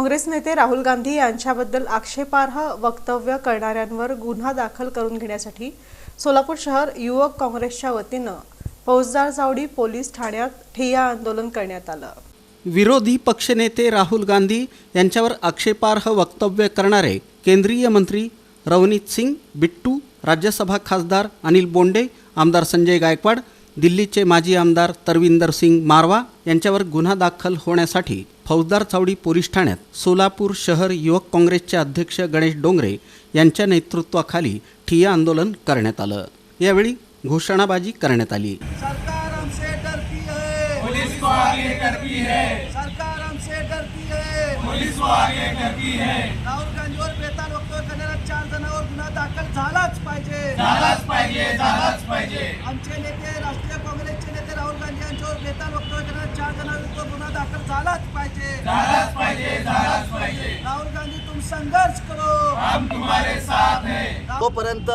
काँग्रेस नेते राहुल गांधी यांच्याबद्दल आक्षेपार्ह वक्तव्य करणाऱ्यांवर गुन्हा दाखल करून घेण्यासाठी सोलापूर शहर युवक काँग्रेसच्या वतीनं फौजदार चावडी पोलीस ठाण्यात ठिय्या आंदोलन करण्यात आलं. विरोधी पक्षनेते राहुल गांधी यांच्यावर आक्षेपार्ह वक्तव्य करणारे केंद्रीय मंत्री रवनीत सिंग बिट्टू राज्यसभा खासदार अनिल बोंडे आमदार संजय गायकवाड दिल्लीचे माजी आमदार तरविंदर सिंग मारवा यांच्यावर गुन्हा दाखल होण्यासाठी फौजदार चावडी पोलीस ठाण्यात सोलापूर शहर युवक काँग्रेसचे अध्यक्ष गणेश डोंगरे यांच्या नेतृत्वाखाली ठिय्या आंदोलन करण्यात आलं. यावेळी घोषणाबाजी करण्यात आली. सरकार हमसे डरती है पुलिस को आगे करती है सरकार हमसे डरती है पुलिस को आगे करती है राहुल गांधीवर बेताल वक्तव्य करणाऱ्या चार जणांवर गुन्हा दाखल झालाच पाहिजे. झालाच पाहिजे झालाच पाहिजे. आमचे नेते राष्ट्रीय काँग्रेसचे नेते राहुल गांधी यांच्यावर बेताल जणांविरुद्ध गुन्हा दाखल झालाच पाहिजे. झालाच पाहिजे झालाच पाहिजे. राहुल गांधी तुम संघर्ष करो. हम तुम्हारे साथ हैं. तोपर्यंत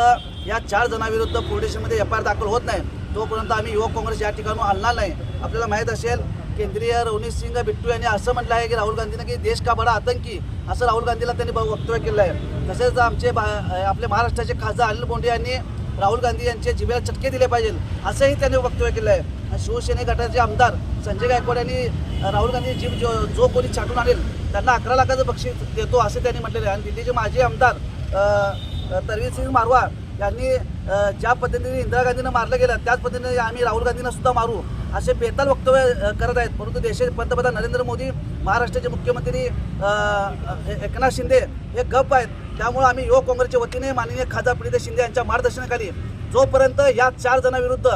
या चार जणांविरुद्ध पोलीस स्टेशनमध्ये एफ आय आर दाखल होत नाही. तोपर्यंत आम्ही युवक काँग्रेस या ठिकाणी हलणार नाही. आपल्याला माहीत असेल केंद्रीय रवनीत सिंग बिट्टू यांनी असं म्हटलं आहे की राहुल गांधीनं की देश का बडा आतंकी असं राहुल गांधीला त्यांनी वक्तव्य केलं आहे तसेच आमचे बा आपले महाराष्ट्राचे खासदार अनिल बोंडे यांनी राहुल गांधी यांचे जिभेला चटके दिले पाहिजेत असंही त्यांनी वक्तव्य केलं आहे. आणि शिवसेने गटाचे आमदार संजय गायकवाड यांनी राहुल गांधी जीभ जो जो कोणी छाटून आणेल त्यांना अकरा लाखाचं बक्षीस देतो असं त्यांनी म्हटलेलं आहे. आणि दिल्लीचे माजी आमदार तरवीर सिंग मारवा यांनी ज्या पद्धतीने इंदिरा गांधीनं मारलं गेलं त्याच पद्धतीने आम्ही राहुल गांधींना सुद्धा मारू असे बेताल वक्तव्य करत आहेत. परंतु देशाचे पंतप्रधान नरेंद्र मोदी महाराष्ट्राचे मुख्यमंत्री एकनाथ शिंदे हे गप आहेत. त्यामुळे आम्ही युवक काँग्रेसच्या वतीने माननीय खासदार प्रीती शिंदे यांच्या मार्गदर्शनाखाली जोपर्यंत या चार जणांविरुद्ध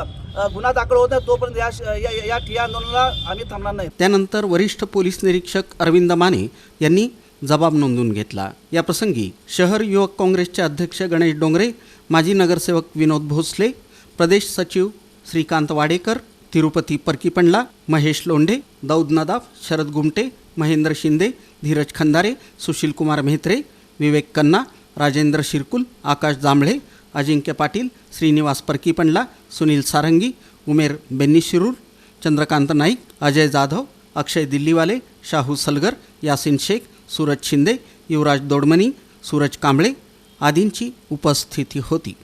गुन्हा दाखल होत नाही तोपर्यंत या या- या ठिय्या आंदोलनाला आम्ही थांबणार नाही. त्यानंतर वरिष्ठ पोलीस निरीक्षक अरविंद माने यांनी जबाब नोंदवून घेतला. या प्रसंगी शहर युवक काँग्रेसचे अध्यक्ष गणेश डोंगरे माजी नगरसेवक विनोद भोसले प्रदेश सचिव श्रीकांत वाडेकर तिरुपती परकीपंडला महेश लोंढे दाऊद नदाफ शरद गुमटे महेंद्र शिंदे धीरज खंदारे सुशीलकुमार मेहत्रे विवेक कन्ना राजेंद्र शिरकुल आकाश जांभळे अजिंक्य पाटील श्रीनिवास परकीपंडला सुनील सारंगी उमेर बेन्नी शिरूर चंद्रकांत नाईक अजय जाधव अक्षय दिल्लीवाले शाहू सलगर यासिन शेख सूरज शिंदे युवराज दोडमनी सूरज कांबळे आदींची उपस्थिती होती.